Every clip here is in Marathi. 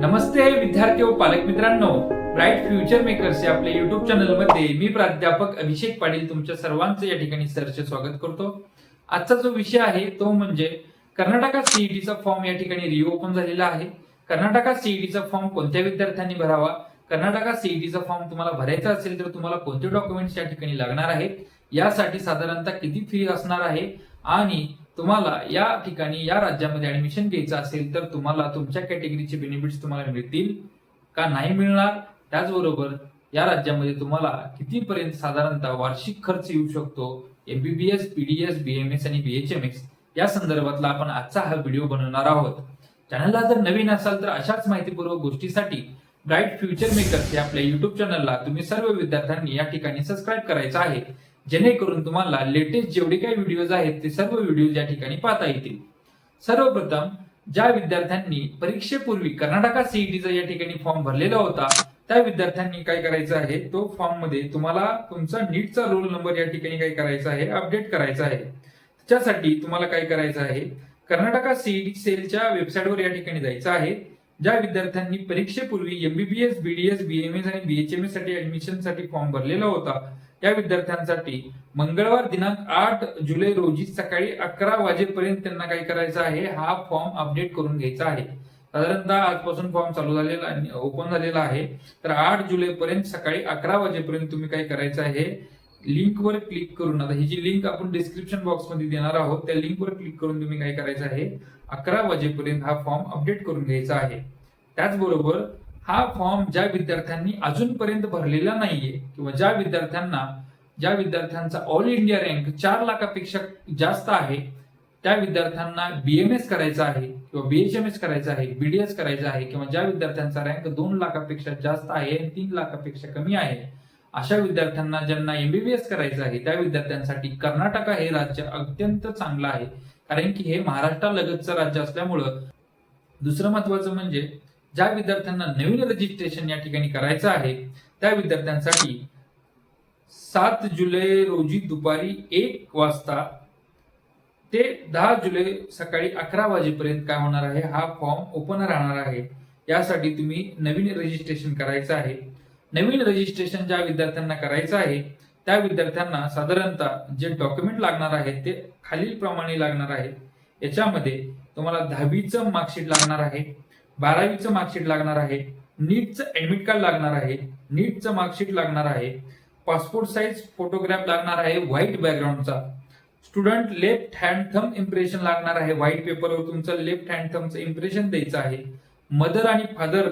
नमस्ते विद्यार्थी व पालक मित्रांनो. ब्राईट फ्युचर मेकर्स या आपल्या युट्यूब चॅनलमध्ये मी प्राध्यापक अभिषेक पाटील तुमच्या सर्वांचं या ठिकाणी सरचे स्वागत करतो. आजचा जो विषय आहे तो म्हणजे कर्नाटका सीईटीचा फॉर्म या ठिकाणी रिओपन झालेला आहे. कर्नाटका सीईटीचा फॉर्म कोणत्या विद्यार्थ्यांनी भरावा? कर्नाटका सीईटीचा फॉर्म तुम्हाला भरायचा असेल तर तुम्हाला कोणते डॉक्युमेंट्स या ठिकाणी लागणार आहेत? यासाठी साधारणतः किती फी असणार आहे? आणि तुम्हाला या ठिकाणी या राज्यामध्ये ऍडमिशन घ्यायचं असेल तर तुम्हाला तुमच्या कॅटेगरीचे बेनिफिट्स तुम्हाला मिळतील का नाही मिळणार? त्याचबरोबर या राज्यामध्ये तुम्हाला कितीपर्यंत साधारणतः वार्षिक खर्च येऊ शकतो? एमबीबीएस पीडीएस बीएमएस आणि बीएचएमएस या संदर्भातला आपण आजचा हा व्हिडिओ बनवणार आहोत. चॅनलला जर नवीन असाल तर अशाच माहितीपूर्वक गोष्टीसाठी ब्राईट फ्युचर मेकर्स या आपल्या युट्यूब चॅनलला तुम्ही सर्व विद्यार्थ्यांनी या ठिकाणी सबस्क्राईब करायचं आहे. जेणेकरून तुम्हाला लेटेस्ट जेवढे काही व्हिडिओज आहेत ते सर्व व्हिडिओज या ठिकाणी पाहता येतील. सर्वप्रथम ज्या विद्यार्थ्यांनी परीक्षेपूर्वी कर्नाटका सीईटीचा या ठिकाणी फॉर्म भरलेला होता त्या विद्यार्थ्यांनी काय करायचं आहे? तो फॉर्ममध्ये तुम्हाला तुमचा नीटचा रोल नंबर या ठिकाणी काय करायचा आहे? अपडेट करायचा आहे. त्याच्यासाठी तुम्हाला काय करायचं आहे? कर्नाटका सीईटी सेलच्या वेबसाईटवर या ठिकाणी जायचं आहे. ज्या विद्यार्थ्यांनी परीक्षेपूर्वी एमबीबीएस बीडीएस बीएमएस आणि बीएचएमएससाठी ऍडमिशनसाठी फॉर्म भरलेला होता त्या विद्यार्थ्यांसाठी मंगळवार दिनांक आठ जुलै रोजी सकाळी अकरा वाजेपर्यंत त्यांना काय करायचं आहे हा फॉर्म अपडेट करून घ्यायचा आहे. साधारणतः आजपासून फॉर्म चालू झालेला ओपन झालेला आहे. तर आठ जुलै पर्यंत सकाळी अकरा वाजेपर्यंत तुम्ही काय करायचं आहे लिंकवर क्लिक करून आता ही जी लिंक आपण डिस्क्रिप्शन बॉक्समध्ये देणार आहोत त्या लिंकवर क्लिक करून तुम्ही काय करायचं आहे अकरा वाजेपर्यंत हा फॉर्म अपडेट करून घ्यायचा आहे. त्याचबरोबर हा फॉर्म ज्या विद्यार्थ्यांनी अजूनपर्यंत भरलेला नाहीये किंवा ज्या विद्यार्थ्यांना ज्या विद्यार्थ्यांचा ऑल इंडिया रँक चार लाखापेक्षा जास्त आहे त्या विद्यार्थ्यांना बीएमएस करायचा आहे किंवा बीएचएमएस करायचा आहे बीडीएस करायचा आहे किंवा ज्या विद्यार्थ्यांचा रँक दोन लाखापेक्षा जास्त आहे आणि तीन लाखापेक्षा कमी आहे अशा विद्यार्थ्यांना ज्यांना एमबीबीएस करायचं आहे त्या विद्यार्थ्यांसाठी कर्नाटका हे राज्य अत्यंत चांगलं आहे. कारण की हे महाराष्ट्रालगतचं राज्य असल्यामुळं दुसरं महत्वाचं म्हणजे ज्या विद्यार्थ्यांना नवीन रजिस्ट्रेशन या ठिकाणी करायचं आहे त्या विद्यार्थ्यांसाठी सात जुलै रोजी दुपारी एक वाजता ते दहा जुलै सकाळी अकरा वाजेपर्यंत काय होणार आहे हा फॉर्म ओपन राहणार आहे. यासाठी तुम्ही नवीन रजिस्ट्रेशन करायचं आहे. नवीन रजिस्ट्रेशन ज्या विद्यार्थ्यांना करायचं आहे त्या विद्यार्थ्यांना साधारणतः जे डॉक्युमेंट लागणार आहे ते खालील प्रमाणे लागणार आहे. याच्यामध्ये तुम्हाला दहावीचं मार्कशीट लागणार आहे. बारावीचं मार्कशीट लागणार आहे नीटचं ऍडमिट कार्ड लागणार आहे नीटचं मार्कशीट लागणार आहे पासपोर्ट साईज फोटोग्राफ लागणार आहे white बॅकग्राऊंडचा student left hand thumb impression लागणार आहे व्हाईट पेपरवर तुमचं लेफ्ट हँड थमचं इम्प्रेशन द्यायचं आहे. मदर आणि फादर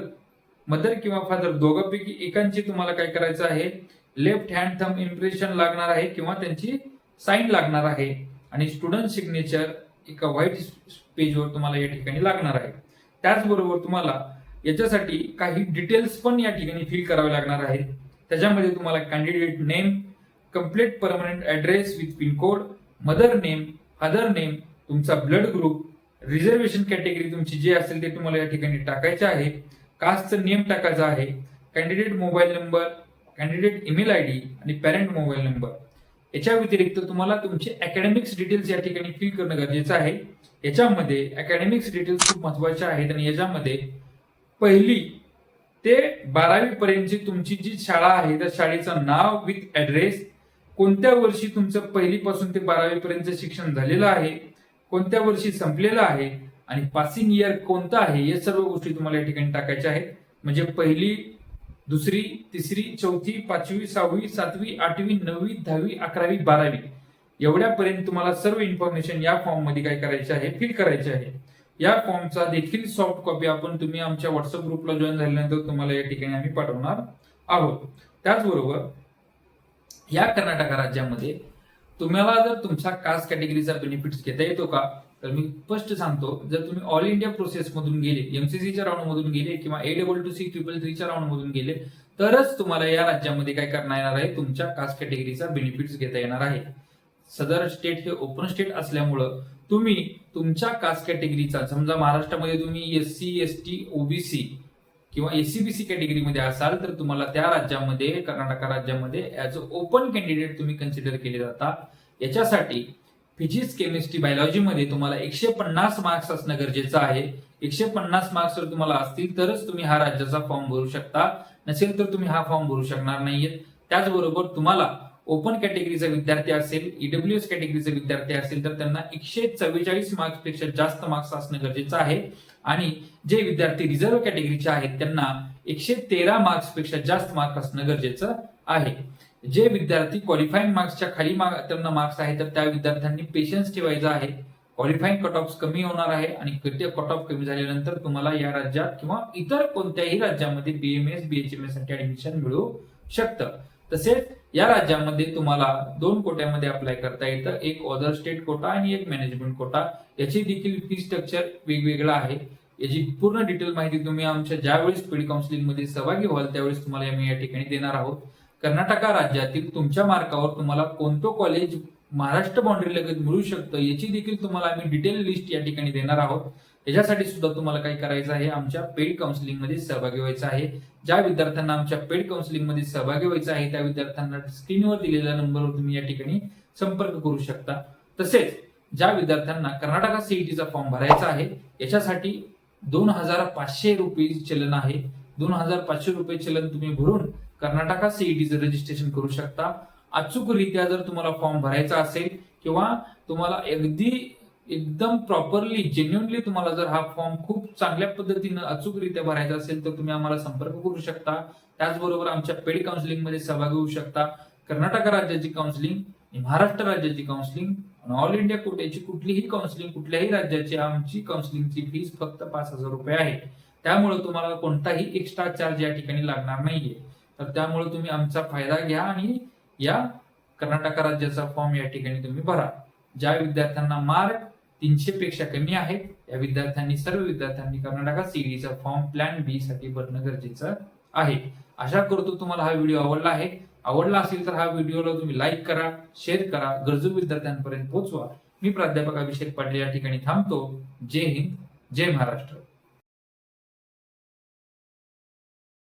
मदर किंवा फादर दोघांपैकी एकांची तुम्हाला काय करायचं आहे? लेफ्ट हँड थम इम्प्रेशन लागणार आहे किंवा त्यांची साईन लागणार आहे. आणि स्टुडंट सिग्नेचर एका व्हाईट पेजवर तुम्हाला या ठिकाणी लागणार आहे. त्याचबरोबर तुम्हाला याच्यासाठी काही डिटेल्स पण या ठिकाणी फिल करावे लागणार आहेत. त्याच्यामध्ये तुम्हाला candidate name complete permanent address with pincode mother name other name तुमचा ब्लड ग्रुप रिझर्वेशन कॅटेगरी तुमची जी असेल ते तुम्हाला या ठिकाणी टाकायचे आहे. कास्टचं नेम टाकायचं आहे. Candidate mobile number candidate email I D आणि पॅरेंट मोबाईल नंबर याच्या व्यतिरिक्त तुम्हाला तुमचे अकॅडमिक्स डिटेल्स या ठिकाणी फिल करणं गरजेचं आहे. याच्यामध्ये अकॅडमिक्स डिटेल्स खूप महत्त्वाचे आहेत आणि याच्यामध्ये पहिली ते बारावी पर्यंतची तुमची जी शाळा आहे त्या शाळेचं नाव विथ ऍड्रेस कोणत्या वर्षी तुमचं पहिलीपासून ते बारावी पर्यंत शिक्षण झालेलं आहे कोणत्या वर्षी संपलेलं आहे आणि पासिंग इयर कोणतं आहे या सर्व गोष्टी तुम्हाला या ठिकाणी टाकायच्या आहेत. म्हणजे पहिली दुसरी तिसरी चौथी पाचवी सहावी सातवी आठवी नववी दहावी अकरावी बारावी. एवढ्यापर्यंत तुम्हाला सर्व इन्फॉर्मेशन या फॉर्ममध्ये काय करायचे आहे फिल करायचे आहे. या फॉर्मचा देखील सॉफ्ट कॉपी आपण तुम्ही आमच्या व्हॉट्सअप ग्रुपला जॉईन झाल्यानंतर तुम्हाला या ठिकाणी आम्ही पाठवणार आहोत. त्याचबरोबर या कर्नाटक राज्यामध्ये तुम्हाला जर तुमच्या कास्ट कॅटेगरीचा बेनिफिट्स घेता येतो का तर मी स्पष्ट सांगतो जर तुम्ही ऑल इंडिया प्रोसेस मधून गेले एमसीसीच्या राऊंड मधून गेले किंवा A double two C triple थ्रीच्या round मधून गेले तरच तुम्हाला या राज्यामध्ये काय करता येणार आहे? तुमच्या कास्ट कॅटेगरीचा बेनिफिट्स घेता येणार आहे. सदर स्टेट हे ओपन स्टेट असल्यामुळं तुम्ही तुमच्या कास्ट कॅटेगरीचा समजा महाराष्ट्रामध्ये तुम्ही S C S T OBC किंवा एससीबीसी कॅटेगरीमध्ये असाल तर तुम्हाला त्या राज्यामध्ये कर्नाटक राज्यामध्ये ऍज अ ओपन कॅन्डिडेट तुम्ही कन्सिडर केले जाता. याच्यासाठी फिजिक्स केमिस्ट्री बायोलॉजी मध्ये तुम्हाला एकशे पन्नास मार्क्स असणं गरजेचं आहे. एकशे पन्नास मार्क्स जर तुम्हाला असतील तरच तुम्ही हा राज्याचा फॉर्म भरू शकता. नसेल तर तुम्ही हा फॉर्म भरू शकणार नाहीये त्याचबरोबर तुम्हाला ओपन कॅटेगरीचा विद्यार्थी असेल ईडब्ल्यू एस कॅटेगरीचा विद्यार्थी असेल तर त्यांना एकशे चव्वेचाळीस मार्क्सपेक्षा जास्त मार्क्स असणं गरजेचं आहे. आणि जे विद्यार्थी रिझर्व्ह कॅटेगरीचे आहेत त्यांना एकशे तेरा मार्क्सपेक्षा जास्त मार्क्स असणं गरजेचं आहे. जे विद्यार्थी क्वालिफाईंग मार्क्सच्या खाली त्यांना मार्क्स आहे तर त्या विद्यार्थ्यांनी पेशन्स ठेवायचा आहे. क्वालिफाईंग कट ऑफ कमी होणार आहे आणि कट ऑफ कमी झाल्यानंतर तुम्हाला या राज्यात किंवा इतर कोणत्याही राज्यामध्ये बीएमएस बीएचएमएससाठी ऍडमिशन मिळू शकतं. तसेच या राज्यामध्ये तुम्हाला दोन कोट्यामध्ये अप्लाय करता येतं. एक ऑदर स्टेट कोटा आणि एक मॅनेजमेंट कोटा याची देखील फी स्ट्रक्चर वेगवेगळा आहे. याची पूर्ण डिटेल माहिती तुम्ही आमच्या ज्यावेळेस पेड काउन्सिलिंगमध्ये सहभागी व्हाल त्यावेळेस तुम्हाला आम्ही या ठिकाणी देणार आहोत. कर्नाटका राज्यातील तुमच्या मार्कावर तुम्हाला कोणतं कॉलेज महाराष्ट्र बाउंड्री लगत मिळू शकतं याची देखील तुम्हाला आम्ही डिटेल लिस्ट या ठिकाणी देणार आहोत. याच्यासाठी सुद्धा तुम्हाला काय करायचं आहे आमच्या पेड काउन्सिलिंगमध्ये सहभागी व्हायचं आहे. ज्या विद्यार्थ्यांना आमच्या पेड काउन्सिलिंगमध्ये सहभागी व्हायचं आहे त्या विद्यार्थ्यांना स्क्रीनवर दिलेल्या नंबरवर तुम्ही या ठिकाणी संपर्क करू शकता. तसेच ज्या विद्यार्थ्यांना कर्नाटका सीईटीचा फॉर्म भरायचा आहे याच्यासाठी दोन हजार पाचशे रुपये चलन आहे. दोन हजार पाचशे रुपये चलन तुम्ही भरून कर्नाटका सीईटीचं रजिस्ट्रेशन करू शकता. अचूकरित्या जर तुम्हाला फॉर्म भरायचा असेल किंवा तुम्हाला अगदी एकदम प्रॉपरली जेन्युनली तुम्हाला जर हा फॉर्म खूप चांगल्या पद्धतीनं अचूकरित्या भरायचा असेल तर तुम्ही आम्हाला संपर्क करू शकता. त्याचबरोबर आमच्या पेड काउन्सिलिंगमध्ये सहभागी होऊ शकता. कर्नाटक राज्याची काउन्सिलिंग महाराष्ट्र राज्याची काउन्सिलिंग ऑल इंडिया कोट्याची कुठलीही काउन्सिलिंग कुठल्याही राज्याची आमची काउन्सिलिंगची फीस फक्त पाच हजार रुपये आहे त्यामुळे तुम्हाला कोणताही एक्स्ट्रा चार्ज या ठिकाणी लागणार नाहीये. तर त्यामुळे तुम्ही आमचा फायदा घ्या आणि या कर्नाटक राज्याचा फॉर्म या ठिकाणी तुम्ही भरा. ज्या विद्यार्थ्यांना मार्क तीनशे पेक्षा कमी आहेत या विद्यार्थ्यांनी सर्व विद्यार्थ्यांनी कर्नाटका सीईडीचा फॉर्म प्लॅन बी साठी भरणं गरजेचं आहे. आशा करतो तुम्हाला हा व्हिडिओ आवडला आहे. आवडला असेल तर हा व्हिडिओला तुम्ही लाईक करा शेअर करा गरजू विद्यार्थ्यांपर्यंत पोहोचवा. मी प्राध्यापक अभिषेक पाटील या ठिकाणी थांबतो. जय हिंद जय महाराष्ट्र.